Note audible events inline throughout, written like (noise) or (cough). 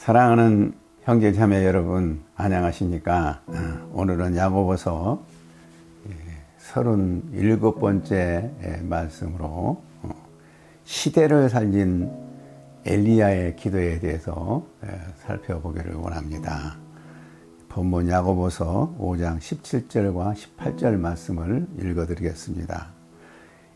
사랑하는 형제 자매 여러분 안녕하십니까? 어, 오늘은 야고보서 37번째 말씀으로 어, 시대를 살린 엘리야의 기도에 대해서 살펴보기를 원합니다. 본문 야고보서 5장 17절과 18절 말씀을 읽어드리겠습니다.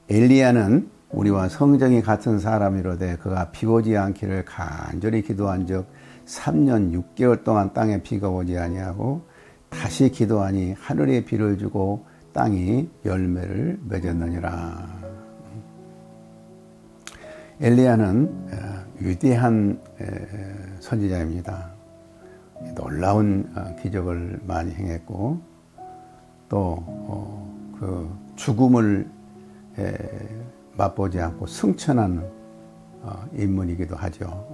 엘리야는 우리와 성정이 같은 사람이로되 그가 비 오지 않기를 간절히 기도한 적 3년 6개월 동안 땅에 비가 오지 아니하고 다시 기도하니 하늘에 비를 주고 땅이 열매를 맺었느니라. 엘리야는 위대한 선지자입니다. 놀라운 어, 기적을 많이 행했고 또그 어, 죽음을 맛보지 않고 승천한 어, 인물이기도 하죠.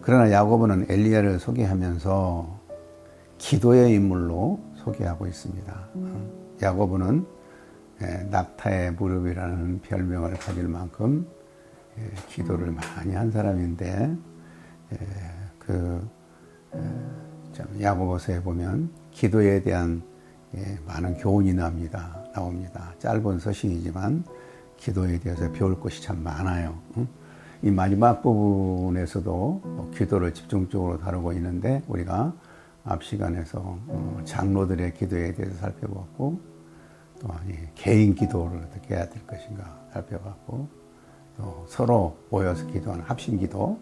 그러나 야고보는 엘리야를 소개하면서 기도의 인물로 소개하고 있습니다. 야고보는 낙타의 무릎이라는 별명을 가질 만큼 기도를 많이 한 사람인데 그 야고보서에 보면 기도에 대한 많은 교훈이 납니다. 나옵니다. 짧은 서신이지만 기도에 대해서 배울 것이 참 많아요. 이 마지막 부분에서도 기도를 집중적으로 다루고 있는데 우리가 앞 시간에서 어, 장로들의 기도에 대해서 살펴봤고 또한 개인 기도를 어떻게 해야 될 것인가 살펴봤고 또 서로 모여서 기도하는 합심 기도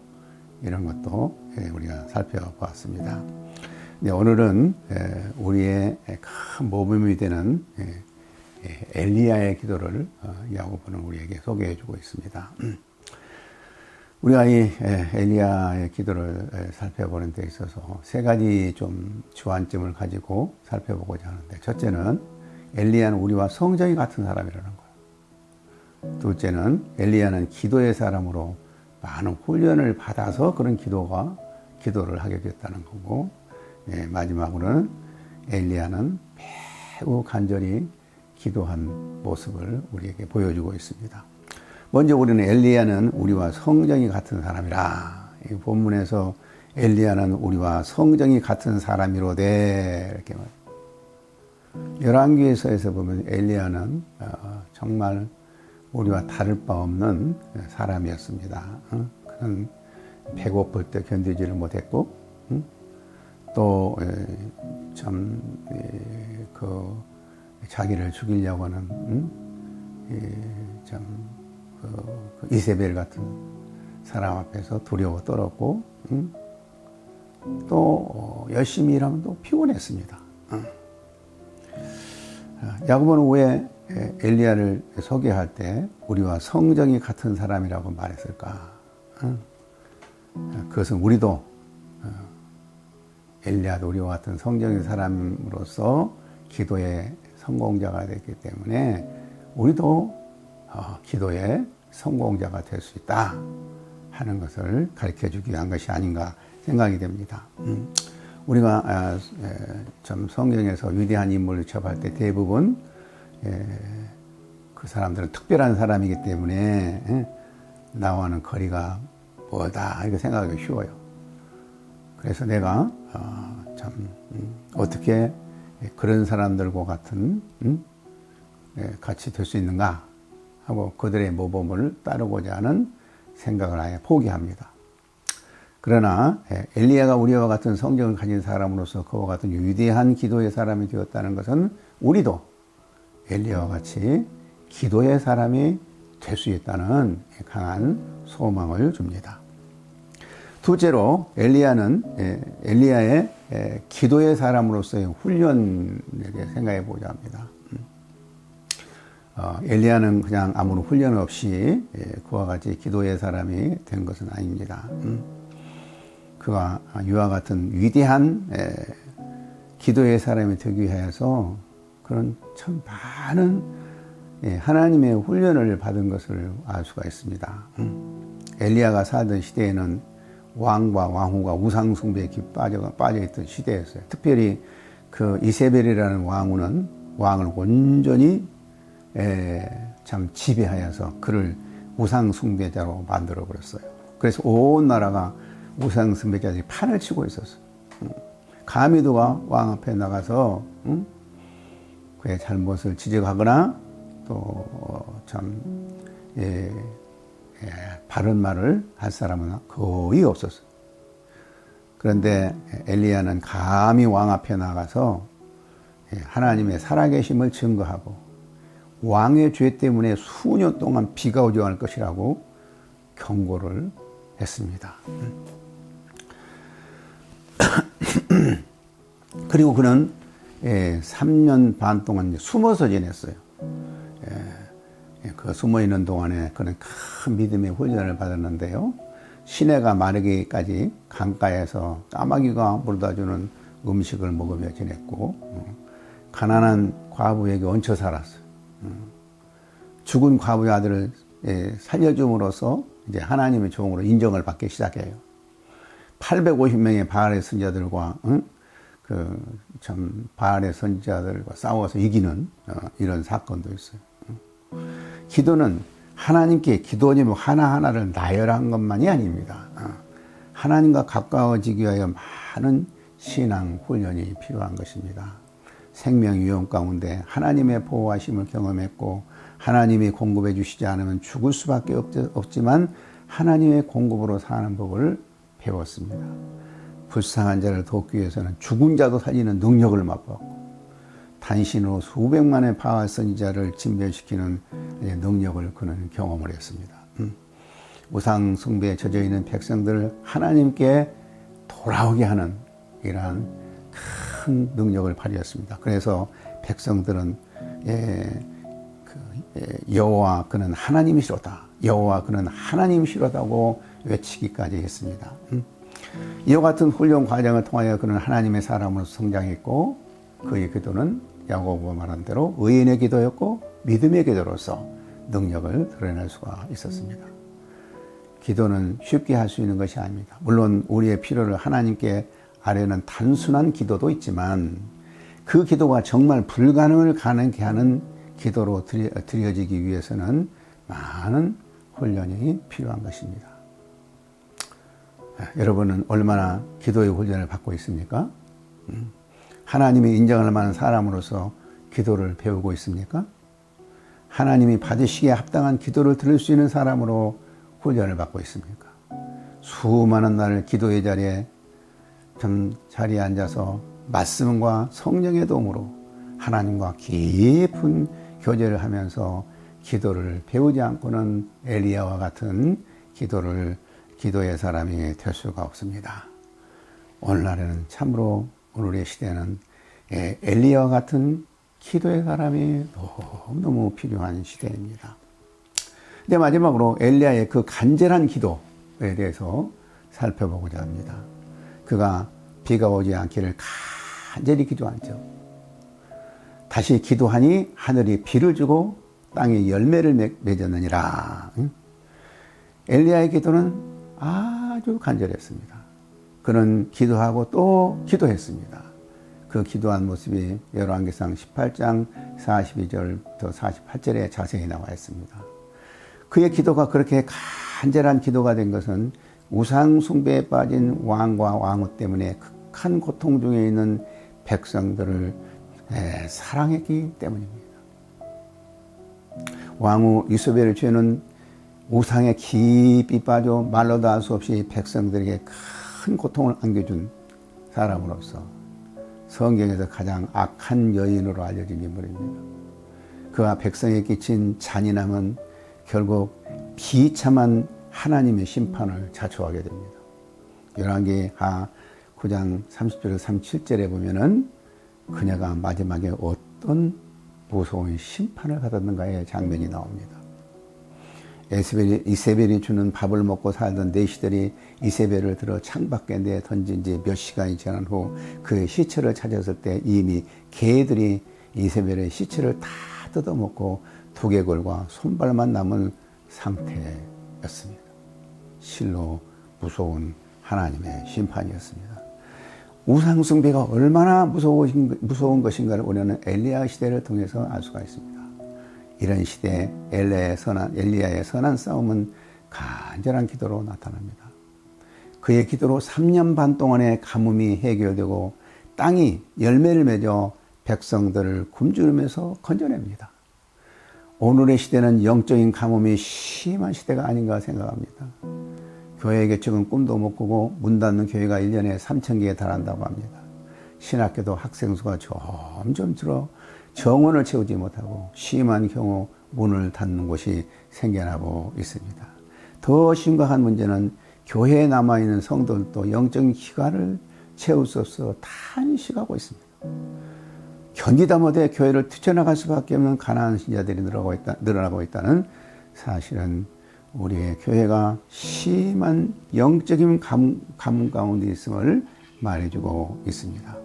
이런 것도 예, 우리가 살펴보았습니다. 오늘은 예, 우리의 큰 모범이 되는 예, 엘리야의 기도를 어, 야고보는 우리에게 소개해주고 있습니다. 우리가 이 엘리야의 기도를 살펴보는 데 있어서 세 가지 좀 주안점을 가지고 살펴보고자 하는데 첫째는 엘리야는 우리와 성정이 같은 사람이라는 거예요. 둘째는 엘리야는 기도의 사람으로 많은 훈련을 받아서 그런 기도가 기도를 하게 됐다는 거고 예, 마지막으로는 엘리야는 매우 간절히 기도한 모습을 우리에게 보여주고 있습니다. 먼저 우리는 엘리야는 우리와 성정이 같은 사람이라. 이 본문에서 엘리야는 우리와 성정이 같은 사람이로되 이렇게 말. 열왕기에서에서 보면 엘리야는 어, 정말 우리와 다를 바 없는 사람이었습니다. 어? 그는 배고플 때 견디지를 못했고 또참그 자기를 죽이려고 하는 참 그, 그 이세벨 같은 사람 앞에서 두려워 떨었고 음? 또 어, 열심히 일하면 또 피곤했습니다. 음. 야고보는 왜 엘리야를 소개할 때 우리와 성정이 같은 사람이라고 말했을까? 음? 그것은 우리도 어, 엘리야도 우리와 같은 성정의 사람으로서 기도의 성공자가 됐기 때문에 우리도 어, 기도의 성공자가 될 수 있다 하는 것을 가르쳐 주기 위한 것이 아닌가 생각이 됩니다. 음, 우리가 아, 좀 성경에서 위대한 인물을 접할 때 대부분 그 사람들은 특별한 사람이기 때문에 나와는 거리가 뭐다 이렇게 생각하기 쉬워요. 그래서 내가 어, 참 음, 어떻게 그런 사람들과 같은 음, 같이 될 수 있는가 하고 그들의 모범을 따르고자 하는 생각을 아예 포기합니다. 그러나 예, 엘리야가 우리와 같은 성경을 가진 사람으로서 그와 같은 위대한 기도의 사람이 되었다는 것은 우리도 엘리야와 같이 기도의 사람이 될 수 있다는 강한 소망을 줍니다. 둘째로 엘리야는 예, 엘리야의 예, 기도의 사람으로서의 훈련을 생각해 보자 합니다. 어, 엘리야는 그냥 아무런 훈련 없이 예, 그와 같이 기도의 사람이 된 것은 아닙니다. 음. 그가 이와 같은 위대한 예, 기도의 사람이 되기 위해서 그런 참 많은 예, 하나님의 훈련을 받은 것을 알 수가 있습니다. 음. 엘리야가 살던 시대에는 왕과 왕후가 우상 숭배에 빠져, 빠져 있던 시대였어요. 특별히 그 이세벨이라는 왕후는 왕을 온전히 참 지배하여서 그를 우상 숭배자로 만들어 버렸어요. 그래서 온 나라가 우상 숭배자들이 판을 치고 있었어. 응. 가미도가 왕 앞에 나가서 응? 그의 잘못을 지적하거나 또참 예, 예, 바른 말을 할 사람은 거의 없었어. 그런데 엘리야는 감히 왕 앞에 나가서 예, 하나님의 살아계심을 증거하고 왕의 죄 때문에 수년 동안 비가 오지 않을 것이라고 경고를 했습니다. (clears throat) 그리고 그는 3년 반 동안 숨어서 지냈어요. 그 숨어 있는 동안에 그는 큰 믿음의 훈련을 받았는데요. 시내가 마르기까지 강가에서 까마귀가 물다 주는 음식을 먹으며 지냈고 어, 가난한 과부에게 얹혀 살았어요. 어, 죽은 과부의 아들을 예, 살려줌으로써 이제 하나님의 종으로 인정을 받기 시작해요. 850명의 바알의 선자들과 그참 바알의 선자들과 싸워서 이기는 어, 이런 사건도 있어요. 기도는 하나님께 기도 제목 하나하나를 나열한 것만이 아닙니다. 어. 하나님과 가까워지기 위하여 많은 신앙 훈련이 필요한 것입니다. 생명 위험 가운데 하나님의 보호하심을 경험했고 하나님이 공급해 주시지 않으면 죽을 수밖에 없지만 하나님의 공급으로 사는 법을 배웠습니다. 불쌍한 자를 돕기 위해서는 죽은 자도 살리는 능력을 맛봤고 단신으로 수백만의 바알 선지자를 진멸시키는 능력을 그는 경험을 했습니다. 음. 우상 숭배에 젖어 있는 백성들을 하나님께 돌아오게 하는 이러한 큰 능력을 발휘했습니다. 그래서 백성들은 예, 그, 예, 여호와 그는 하나님이시로다. 여호와 그는 하나님이시로다고 외치기까지 했습니다. 음. 이와 같은 훈련 과정을 통하여 그는 하나님의 사람으로 성장했고 그의 기도는 야고보가 말한 대로 의인의 기도였고 믿음의 기도로서 능력을 드러낼 수가 있었습니다. 기도는 쉽게 할 수 있는 것이 아닙니다. 물론 우리의 필요를 하나님께 아뢰는 단순한 기도도 있지만 그 기도가 정말 불가능을 가능케 하는 기도로 드려지기 위해서는 많은 훈련이 필요한 것입니다. 여러분은 얼마나 기도의 훈련을 받고 있습니까? 음. 하나님이 인정할 만한 사람으로서 기도를 배우고 있습니까? 하나님이 받으시기에 합당한 기도를 들을 수 있는 사람으로 훈련을 받고 있습니까? 수많은 날 기도의 자리에 좀 자리에 앉아서 말씀과 성령의 도움으로 하나님과 깊은 교제를 하면서 기도를 배우지 않고는 엘리야와 같은 기도를 기도의 사람이 될 수가 없습니다. 오늘날에는 참으로 오늘의 시대는 예, 엘리야와 같은 기도의 사람이 너무너무 필요한 시대입니다. 근데 마지막으로 엘리야의 그 간절한 기도에 대해서 살펴보고자 합니다. 그가 비가 오지 않기를 간절히 기도하죠. 다시 기도하니 하늘이 비를 주고 땅에 열매를 맺었느니라. 엘리야의 기도는 아주 간절했습니다. 그는 기도하고 또 기도했습니다. 그 기도한 모습이 열왕기상 18장 42절부터 48절에 자세히 나와 있습니다. 그의 기도가 그렇게 간절한 기도가 된 것은 우상 숭배에 빠진 왕과 왕후 때문에 극한 고통 중에 있는 백성들을 사랑했기 때문입니다. 왕후 이소벨의 죄는 우상에 깊이 빠져 말로도 할수 없이 백성들에게 큰 고통을 안겨준 사람으로서 성경에서 가장 악한 여인으로 알려진 인물입니다. 그와 백성에 끼친 잔인함은 결국 비참한 하나님의 심판을 자초하게 됩니다. 열왕기 하 9장 30절 37절에 보면은 그녀가 마지막에 어떤 무서운 심판을 받았는가의 장면이 나옵니다. 에스벨이, 이세벨이 주는 밥을 먹고 살던 내시들이 이세벨을 들어 창밖에 내 던진 지 몇 시간이 지난 후 그의 시체를 찾았을 때 이미 개들이 이세벨의 시체를 다 뜯어먹고 두개골과 손발만 남은 상태였습니다. 실로 무서운 하나님의 심판이었습니다. 우상숭배가 얼마나 무서운 것인가를 우리는 엘리야 시대를 통해서 알 수가 있습니다. 이런 시대에 엘리야의 선한, 엘리야의 선한 싸움은 간절한 기도로 나타납니다. 그의 기도로 3년 반 동안의 가뭄이 해결되고 땅이 열매를 맺어 백성들을 굶주림에서 건져냅니다. 오늘의 시대는 영적인 가뭄이 심한 시대가 아닌가 생각합니다. 교회 개척은 꿈도 못 꾸고 문 닫는 교회가 1년에 3천 개에 달한다고 합니다. 신학교도 학생 수가 점점 줄어 정원을 채우지 못하고 심한 경우 문을 닫는 곳이 생겨나고 있습니다. 더 심각한 문제는 교회에 남아있는 성도들도 영적인 기간을 채울 수 없어 탄식하고 있습니다. 견디다 못해 교회를 뛰쳐나갈 수밖에 없는 가난한 신자들이 늘어나고 있다는 사실은 우리의 교회가 심한 영적인 가뭄, 가뭄 가운데 있음을 말해주고 있습니다.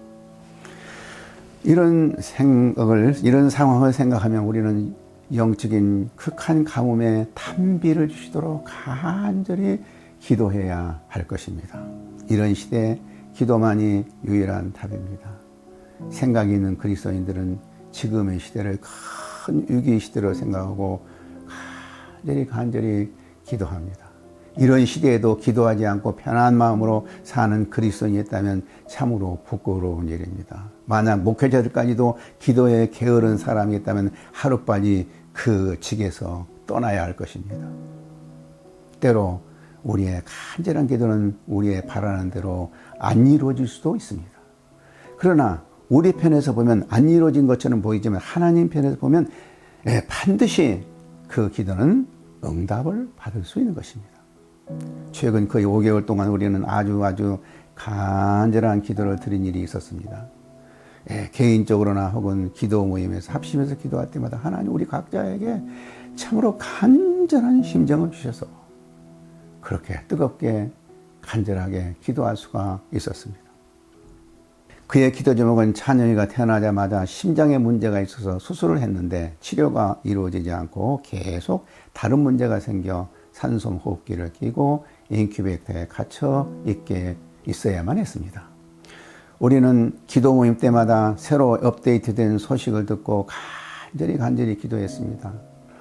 이런 생각을, 이런 상황을 생각하면 우리는 영적인 극한 가뭄에 탄비를 주시도록 간절히 기도해야 할 것입니다. 이런 시대에 기도만이 유일한 답입니다. 생각이 있는 그리스도인들은 지금의 시대를 큰 위기 시대로 생각하고 간절히 간절히 기도합니다. 이런 시대에도 기도하지 않고 편한 마음으로 사는 그리스도인이 있다면 참으로 부끄러운 일입니다. 만약 목회자들까지도 기도에 게으른 사람이 있다면 하루빨리 그 직에서 떠나야 할 것입니다. 때로 우리의 간절한 기도는 우리의 바라는 대로 안 이루어질 수도 있습니다. 그러나 우리 편에서 보면 안 이루어진 것처럼 보이지만 하나님 편에서 보면 예, 반드시 그 기도는 응답을 받을 수 있는 것입니다. 최근 거의 5개월 동안 우리는 아주 아주 간절한 기도를 드린 일이 있었습니다. 예, 개인적으로나 혹은 기도 모임에서 합심해서 기도할 때마다 하나님 우리 각자에게 참으로 간절한 심정을 주셔서 그렇게 뜨겁게 간절하게 기도할 수가 있었습니다. 그의 기도 제목은 찬영이가 태어나자마자 심장에 문제가 있어서 수술을 했는데 치료가 이루어지지 않고 계속 다른 문제가 생겨 산소 호흡기를 끼고 인큐베이터에 갇혀 있게 있어야만 했습니다. 우리는 기도 모임 때마다 새로 업데이트된 소식을 듣고 간절히 간절히 기도했습니다.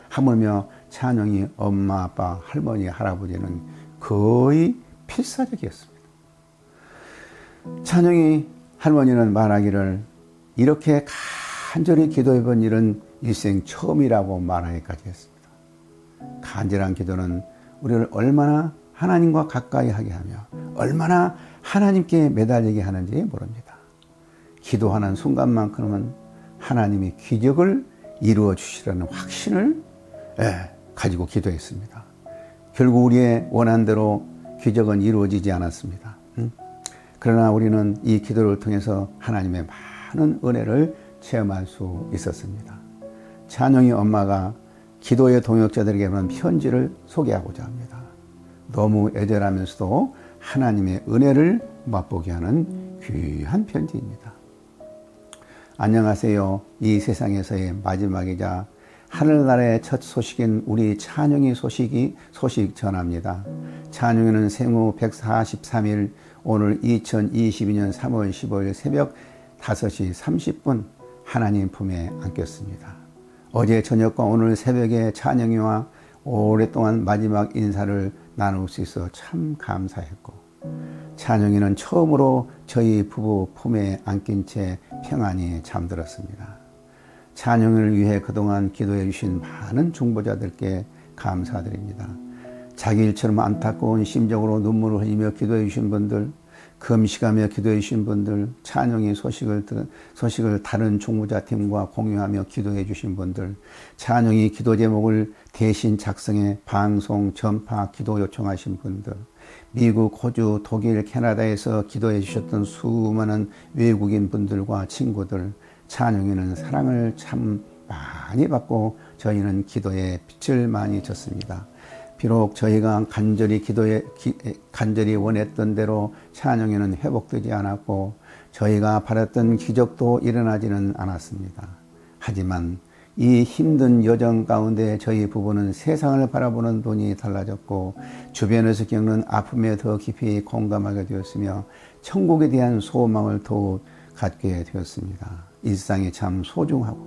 하물며 찬영이 엄마, 아빠, 할머니, 할아버지는 거의 필사적이었습니다. 찬영이 할머니는 말하기를 이렇게 간절히 기도해 본 일은 일생 처음이라고 말하기까지 했습니다. 간절한 기도는 우리를 얼마나 하나님과 가까이 하게 하며 얼마나 하나님께 매달리게 하는지 모릅니다. 기도하는 순간만큼은 하나님이 기적을 이루어 주시라는 확신을 예, 가지고 기도했습니다. 결국 우리의 원한대로 기적은 이루어지지 않았습니다. 그러나 우리는 이 기도를 통해서 하나님의 많은 은혜를 체험할 수 있었습니다. 찬영이 엄마가 기도의 동역자들에게만 편지를 소개하고자 합니다. 너무 애절하면서도 하나님의 은혜를 맛보게 하는 귀한 편지입니다. 안녕하세요. 이 세상에서의 마지막이자 하늘나라의 첫 소식인 우리 찬영이 소식이 소식 전합니다. 찬영이는 생후 143일 오늘 2022년 3월 15일 새벽 5시 30분 하나님 품에 안겼습니다. 어제 저녁과 오늘 새벽에 찬영이와 오랫동안 마지막 인사를 나눌 수 있어 참 감사했고 찬영이는 처음으로 저희 부부 품에 안긴 채 평안히 잠들었습니다. 찬영을 위해 그동안 기도해 주신 많은 중보자들께 감사드립니다. 자기 일처럼 안타까운 심정으로 눈물을 흘리며 기도해 주신 분들, 금식하며 기도해 주신 분들, 찬영의 소식을 소식을 다른 중보자 팀과 공유하며 기도해 주신 분들, 찬영이 기도 제목을 대신 작성해 방송 전파 기도 요청하신 분들, 미국, 호주, 독일, 캐나다에서 기도해 주셨던 수많은 외국인 분들과 친구들, 찬영이는 사랑을 참 많이 받고 저희는 기도에 빛을 많이 줬습니다. 비록 저희가 간절히 기도에 간절히 원했던 대로 찬영이는 회복되지 않았고 저희가 바랐던 기적도 일어나지는 않았습니다. 하지만 이 힘든 여정 가운데 저희 부부는 세상을 바라보는 눈이 달라졌고 주변에서 겪는 아픔에 더 깊이 공감하게 되었으며 천국에 대한 소망을 더욱 갖게 되었습니다. 일상이 참 소중하고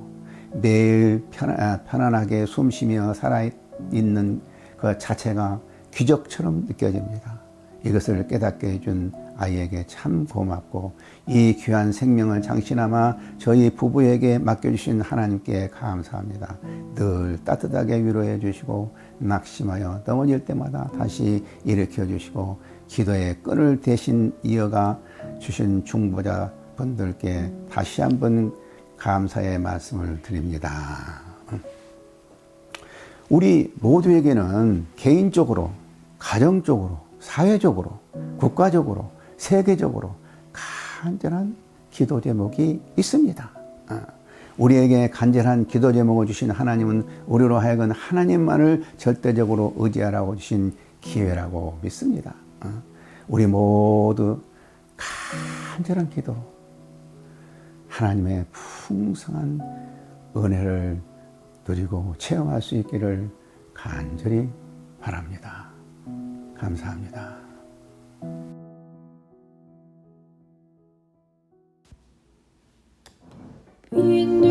매일 편안, 편안하게 숨쉬며 살아있는 그 자체가 기적처럼 느껴집니다. 이것을 깨닫게 해준 아이에게 참 고맙고 이 귀한 생명을 장신하마 저희 부부에게 맡겨주신 하나님께 감사합니다. 늘 따뜻하게 위로해 주시고 낙심하여 넘어질 때마다 다시 일으켜 주시고 기도의 끈을 대신 이어가 주신 중보자 분들께 다시 한번 감사의 말씀을 드립니다. 우리 모두에게는 개인적으로, 가정적으로, 사회적으로, 국가적으로, 세계적으로 간절한 기도 제목이 있습니다. 어, 우리에게 간절한 기도 제목을 주신 하나님은 우리로 하여금 하나님만을 절대적으로 의지하라고 주신 기회라고 믿습니다. 어, 우리 모두 간절한 기도로 하나님의 풍성한 은혜를 누리고 체험할 수 있기를 간절히 바랍니다. 감사합니다. 윈